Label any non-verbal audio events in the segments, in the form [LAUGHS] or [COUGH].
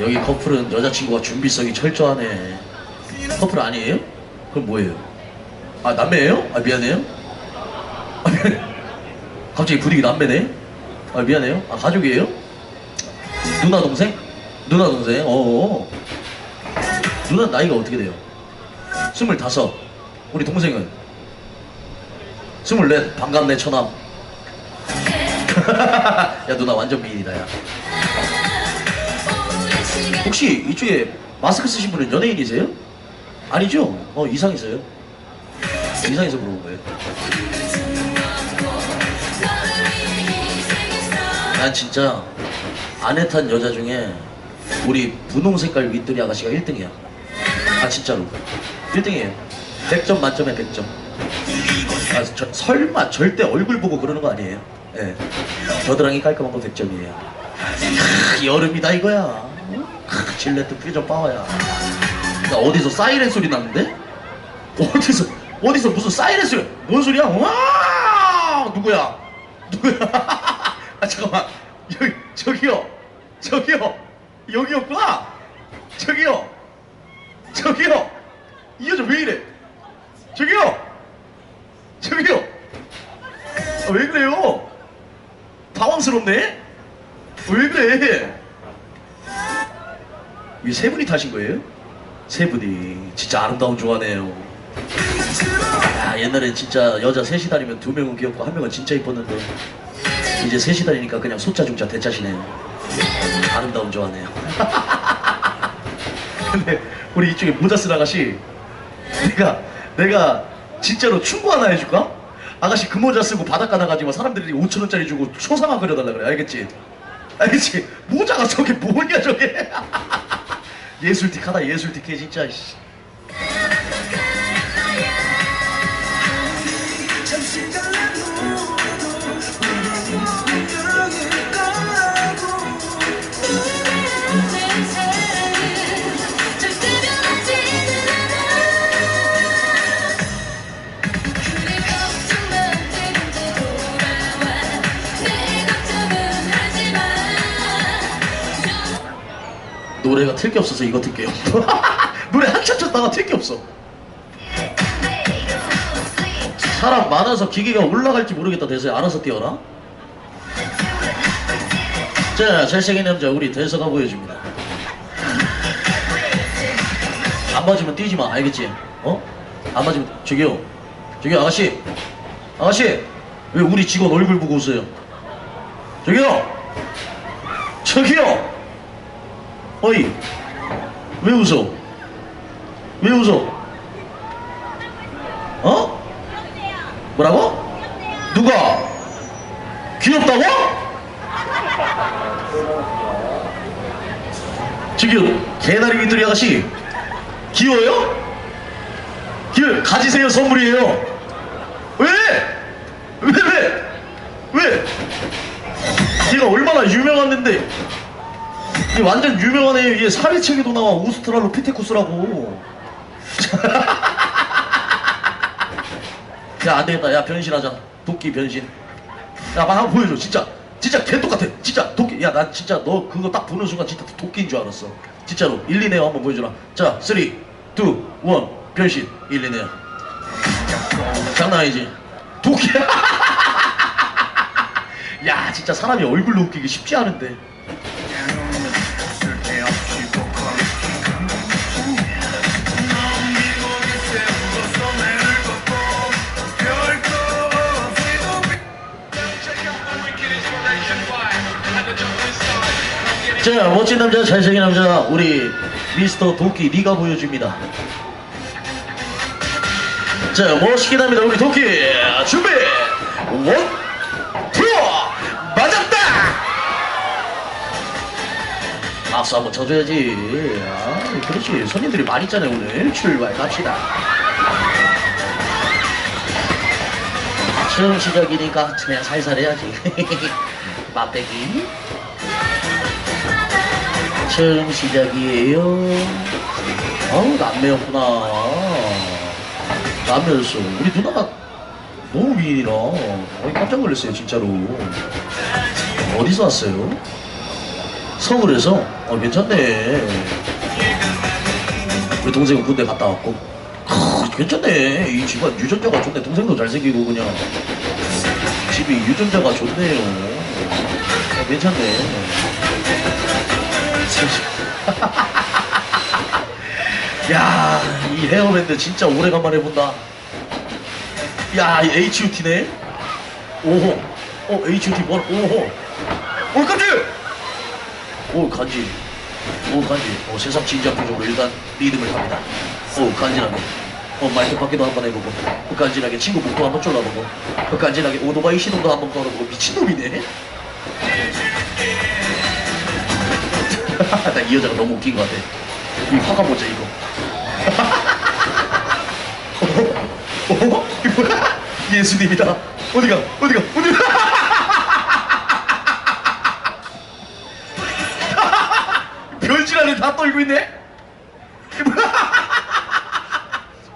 여기 커플은 여자친구가 준비성이 철저하네. 커플 아니에요? 그럼 뭐예요? 아 남매예요? 아 미안해요. 아 미안해. 갑자기 분위기 남매네. 아 미안해요. 아 가족이에요? 누나 동생? 누나 동생. 어. 누나 나이가 어떻게 돼요? 스물다섯. 우리 동생은 스물넷. 반갑네 처남. [LAUGHS] 야 누나 완전 미인이다 야. 혹시 이쪽에 마스크 쓰신 분은 연예인이세요? 아니죠? 어 이상이세요? 이상해서 물어본 거예요. 난 진짜 안에 탄 여자 중에 우리 분홍 색깔 윗돌이 아가씨가 1등이야. 아 진짜로 1등이에요. 100점 만점에 100점. 아 저, 설마 절대 얼굴 보고 그러는 거 아니에요? 예. 겨드랑이 깔끔한 거 100점이에요. 여름이다 이거야. 크, 질레트 퓨전 파워야. 야, 어디서 사이렌 소리 나는데? 어디서 어디서 무슨 사이렌 소리? 뭔 소리야? 와 누구야? 누구야? [LAUGHS] 아 잠깐만 여기 저기요 저기요 여기였구나 저기요 저기요 이 여자 왜 이래? 저기요 저기요 아, 왜 그래요? 당황스럽네? 왜 그래? 이 세 분이 타신 거예요? 세 분이 진짜 아름다운 조화네요. 야 옛날엔 진짜 여자 셋이 다니면 두 명은 귀엽고 한 명은 진짜 이뻤는데 이제 셋이 다니니까 그냥 소자 중자 대자시네요. 아름다운 조화네요. [LAUGHS] 근데 우리 이쪽에 모자 쓴 아가씨 내가 내가 진짜로 충고 하나 해줄까? 아가씨 그 모자 쓰고 바닷가 나가지고 사람들이 5천 원짜리 주고 초상화 그려달라 그래 알겠지? 알겠지? 모자가 저게 뭐냐 저게 [LAUGHS] 예술틱하다 예술틱해 진짜 노래가 틀 게 없어서 이거 틀게요. [LAUGHS] 노래 한참 쳤다가 틀 게 없어. 사람 많아서 기계가 올라갈지 모르겠다 대서에. 알아서 뛰어라. 자 잘생긴 남자 우리 대서가 보여줍니다. 안 맞으면 뛰지 마 알겠지? 어? 안 맞으면 저기요. 저기 아가씨. 아가씨 왜 우리 직원 얼굴 보고 웃어요? 저기요. 저기요 어이 왜 웃어 왜 웃어 어? 뭐라고? 누가? 귀엽다고? 저기요 개다리 밑돌이 아가씨 귀여워요? 귀여워 가지세요 선물이에요 왜? 왜 왜? 왜? 얘가 얼마나 유명한데 이 완전 유명한 애, 얘 사회책에도 나와 오스트랄로 피테쿠스라고. [LAUGHS] 야, 안 되겠다. 야, 변신하자. 도끼 변신. 야, 막 한번 보여줘. 진짜. 진짜 개 똑같아. 진짜 도끼. 야, 나 진짜 너 그거 딱 보는 순간 진짜 도끼인 줄 알았어. 진짜로. 1, 2네요 한번 보여줘라. 자, 3, 2, 1, 변신. 1, 2네요. 장난 아니지? 도끼야. [LAUGHS] 야, 진짜 사람이 얼굴로 웃기기 쉽지 않은데. 자, 멋진 남자, 잘생긴 남자, 우리 미스터 도끼 리가 보여줍니다. 자, 멋있긴 합니다, 우리 도끼. 준비! 원, 투! 맞았다! 박수 한번 쳐줘야지. 아, 그렇지. 손님들이 많이 있잖아요, 오늘. 출발 갑시다. 처음 시작이니까 그냥 살살 해야지. [LAUGHS] 맛배기. 처음 시작이에요. 어우, 남매였구나. 남매였어. 우리 누나가 너무 미인이라. 어, 깜짝 놀랐어요, 진짜로. 어디서 왔어요? 서울에서? 어, 괜찮네. 우리 동생은 군대 갔다 왔고. 크, 괜찮네. 이 집안 유전자가 좋네. 동생도 잘생기고, 그냥. 집이 유전자가 좋네요. 어, 괜찮네. [LAUGHS] 야, 이 헤어밴드 진짜 오래간만에 본다. 야, 이 H.U.T네. 오호. 어, H.U.T 뭘? 오호. 오, 깜짝이야! 오, 간지. 오, 간지. 어, 세상 진지한 표정으로 일단 리듬을 합니다. 오, 간지나게. 어, 말도 밖에도 한번 해보고. 어, 간지나게 친구 목도 한번 졸라보고. 어, 간지나게 오토바이 시동도 한번 걸어보고. 미친놈이네. 나 이 여자가 너무 웃긴 것 같아. 이 화가 뭐죠, 이거? 어? 어? 이거 뭐야? 예수님이다. 어디가? 어디가? 어디가? [LAUGHS] 별지랄을 다 떨고 있네? 이게 뭐야?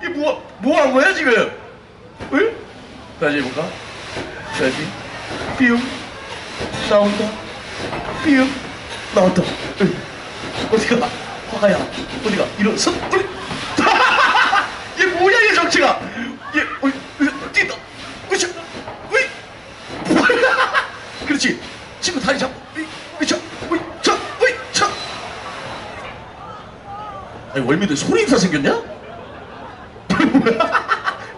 이게 뭐, 뭐 한 거야, 지금? 응? 다시 해볼까? 다시. 삐용. 나온다. 삐용. 나왔다. 응. 어디가? 화가야. 어디가? 일어서. [LAUGHS] 얘 뭐야, 얘 정체가? 얘, 어이, 으, 뛴다. 으쌰. 으이. [LAUGHS] 그렇지. 친구 다리 잡고. 으쌰. 으이, 자. 아니 월미도 소리 인사 생겼냐? [LAUGHS] 뭐야?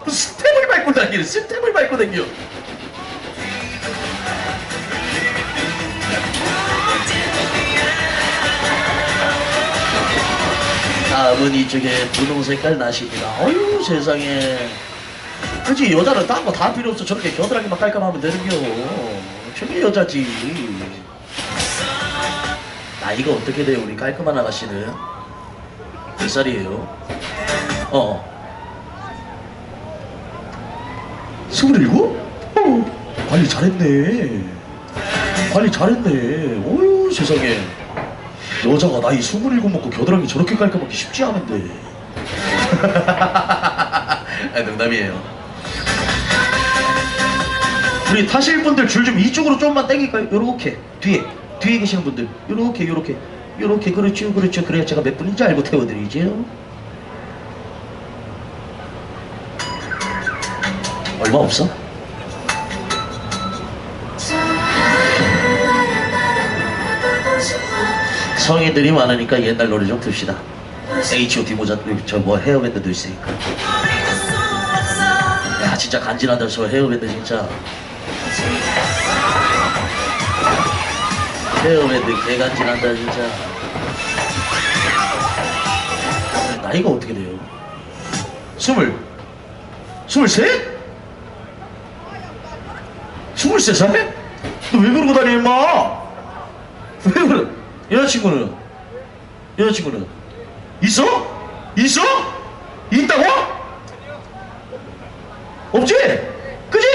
스텝을 밟고 다니는 스텝을 밟고 다녀 다음은 이쪽에 분홍 색깔 나십니다 어휴 세상에 그지 여자는 딴 거 다 필요 없어 저렇게 겨드랑이만 깔끔하면 되는겨 저게 여자지 나이가 어떻게 돼요 우리 깔끔한 아가씨는 몇 살이에요? 어. 스물일곱? 어, 관리 잘했네. 관리 잘했네. 어휴, 세상에. 여자가 나이 스물일곱 먹고 겨드랑이 저렇게 깔끔하기 쉽지 않은데. [LAUGHS] 아, 농담이에요. 우리 타실 분들 줄 좀 이쪽으로 좀만 당길까요? 요렇게. 뒤에. 뒤에 계시는 분들. 요렇게, 요렇게. 요렇게. 그렇죠, 그렇죠. 그래야 제가 몇 분인지 알고 태워드리죠. 얼마 없어? 성인들이 많으니까 옛날 노래 좀 듭시다. H.O.T 모자 저뭐 헤어밴드도 있으니까. 야 진짜 간지난다 저 헤어밴드 진짜. 헤어밴드 개간지난다 진짜. 나이가 어떻게 돼요? 스물 스물셋? 스물세 살? 너 왜 그러고 다니 임마? 왜 그래? 여자친구는? 여자친구는? 있어? 있어? 있다고? 없지? 그지?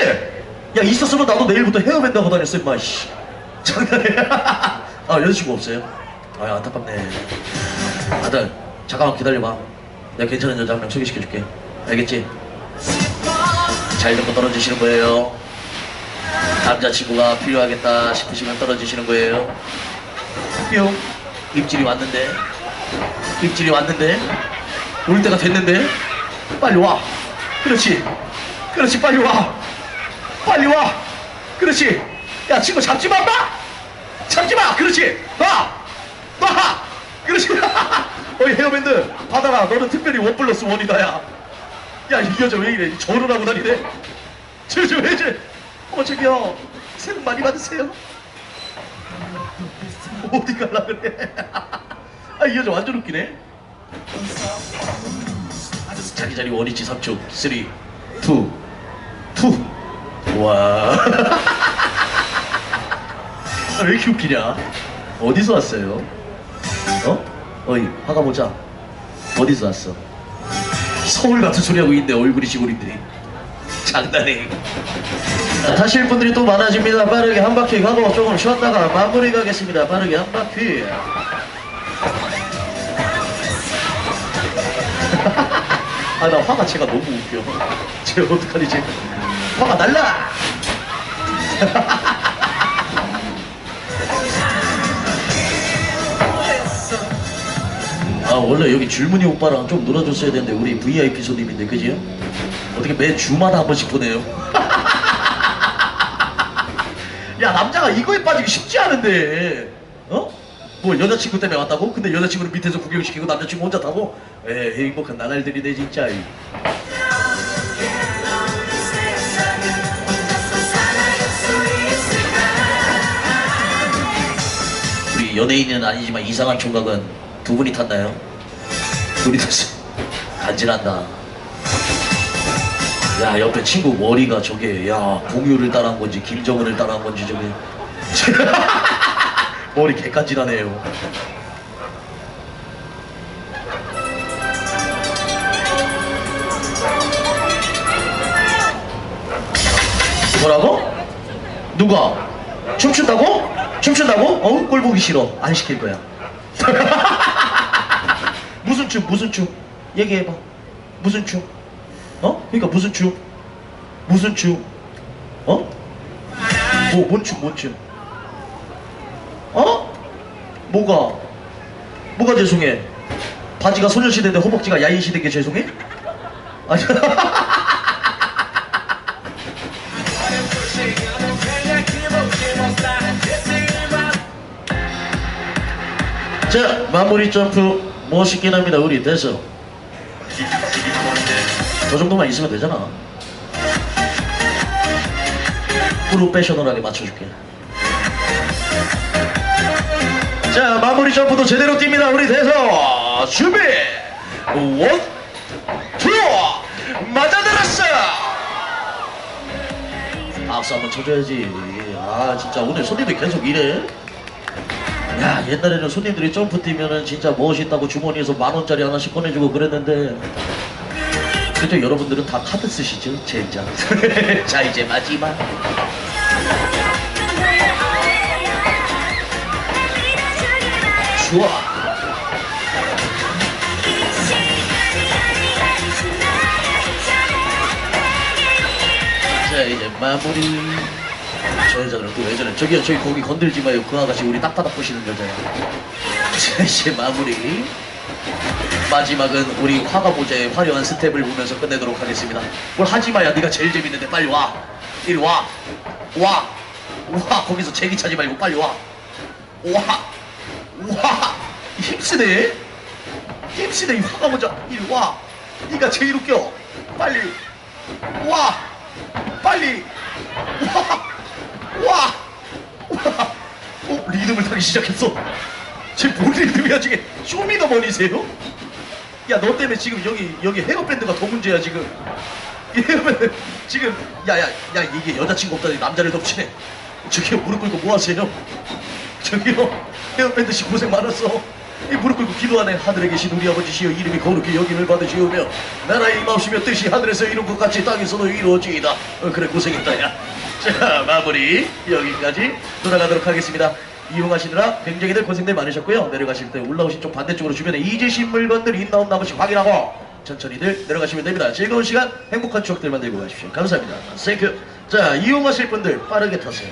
야 있었으면 나도 내일부터 헤어밴드 하고 다녔어 임마 씨. [LAUGHS] 장난해 아 여자친구 없어요? 아 안타깝네 아들 잠깐만 기다려봐 내가 괜찮은 여자 한 명 소개시켜줄게 알겠지? 잘 듣고 떨어지시는 거예요 남자친구가 필요하겠다 싶으시면 떨어지시는 거예요. 뿅. 입질이 왔는데. 입질이 왔는데. 올 때가 됐는데. 빨리 와. 그렇지. 그렇지. 빨리 와. 빨리 와. 그렇지. 야, 친구 잡지 마, 마! 잡지 마! 그렇지. 놔! 놔! 그렇지. [LAUGHS] 어이, 헤어밴드. 받아라. 너는 특별히 원 플러스 원이다, 야. 야, 이 여자 왜 이래? 절을 하고 다니네. 저, 저, 왜 저래? 어머 저기요 새해 복 많이 받으세요 어디 갈라 그래 [LAUGHS] 아 이 여자 완전 웃기네 자기 자리 원위치 3초 3 2 2 와. 아, 왜 이렇게 웃기냐? 어디서 왔어요? 어? 어이, 화가 모자. 어디서 왔어? 서울 같은 소리 하고 있는데 얼굴이 시골인들이. 장난해. 자, 타실 분들이 또 많아집니다. 빠르게 한 바퀴 가고 조금 쉬었다가 마무리 가겠습니다. 빠르게 한 바퀴. [LAUGHS] 아, 나 화가 제가 너무 웃겨. 제가 어떡하니, 제 화가 날라! [LAUGHS] 아 원래 여기 줄무늬 오빠랑 좀 놀아줬어야 되는데 우리 VIP 손님인데 그지요? 어떻게 매 주마다 한 번씩 보내요? 야 남자가 이거에 빠지기 쉽지 않은데 어? 뭐 여자친구 때문에 왔다고? 근데 여자친구를 밑에서 구경시키고 남자친구 혼자 타고? 에 행복한 나날들이네 진짜 우리 연예인은 아니지만 이상한 총각은 두 분이 탔나요? 둘이 탔어 간지난다 야 옆에 친구 머리가 저게 야 공유를 따라한 건지 김정은을 따라한 건지 저게 [LAUGHS] 머리 개간지나네요 뭐라고? 누가? 춤춘다고? 춤춘다고? 어? 꼴 보기 싫어 안 시킬 거야 [LAUGHS] 무슨 춤 무슨 춤 얘기해봐 무슨 춤 어? 그러니까 무슨 춤 무슨 춤 어? 뭐, 뭔 춤, 뭔 춤? 어? 뭐가? 뭐가 죄송해? 바지가 소녀시대인데 허벅지가 야인시대인 게 죄송해? 아니, [LAUGHS] 자, 마무리 점프 멋있긴 합니다. 우리 됐어. 저 정도만 있으면 되잖아. 프로페셔널하게 맞춰줄게. 자, 마무리 점프도 제대로 뜁니다. 우리 대서 준비. 원, 투, 맞아들었어. 박수 한번 쳐줘야지. 아, 진짜 오늘 손님들 계속 이래. 야, 옛날에는 손님들이 점프 뛰면은 진짜 멋있다고 주머니에서 만 원짜리 하나씩 꺼내주고 그랬는데. 그죠? 여러분들은 다 카드 쓰시죠? 젠장. [LAUGHS] 자, 이제 마지막. 좋아. 자, 이제 마무리. 저 여자는 또 예전에 저기요, 저기 거기 건들지 마요. 그 아가씨 우리 딱바닥 보시는 여자야. [LAUGHS] 자, 이제 마무리. 마지막은 우리 화가 모자의 화려한 스텝을 보면서 끝내도록 하겠습니다. 뭘 하지 마야. 네가 제일 재밌는데 빨리 와. 이리 와. 와. 와. 거기서 제기 차지 말고 빨리 와. 와. 와. 힘쓰네. 힘쓰네. 이 화가 모자. 이리 와. 네가 제일 웃겨. 빨리. 와. 빨리. 와. 와. 와. 어, 리듬을 타기 시작했어. 쟤뭔 리듬이야, 저게. 쇼미더머니세요? 야, 너 때문에 지금 여기, 여기 헤어밴드가 더 문제야, 지금. 이 [LAUGHS] 헤어밴드, 지금, 야, 야, 야, 이게 여자친구 없다니 남자를 덮치네. 저기요, 무릎 꿇고 뭐 하세요? 저기요, 헤어밴드 씨 고생 많았어. 이 무릎 꿇고 기도하네. 하늘에 계신 우리 아버지시여 이름이 거룩히 여김을 받으시오며 나라의 임하시며 뜻이 하늘에서 이룬 것 같이 땅에서도 이루어지이다. 어, 그래 고생했다 야. 자 마무리 여기까지 돌아가도록 하겠습니다. 이용하시느라 굉장히들 고생들 많으셨고요. 내려가실 때 올라오신 쪽 반대쪽으로 주변에 잊으신 물건들 있나 없나 한 번씩 확인하고 천천히들 내려가시면 됩니다. 즐거운 시간 행복한 추억들 만들고 가십시오. 감사합니다. 땡큐. 자 이용하실 분들 빠르게 타세요.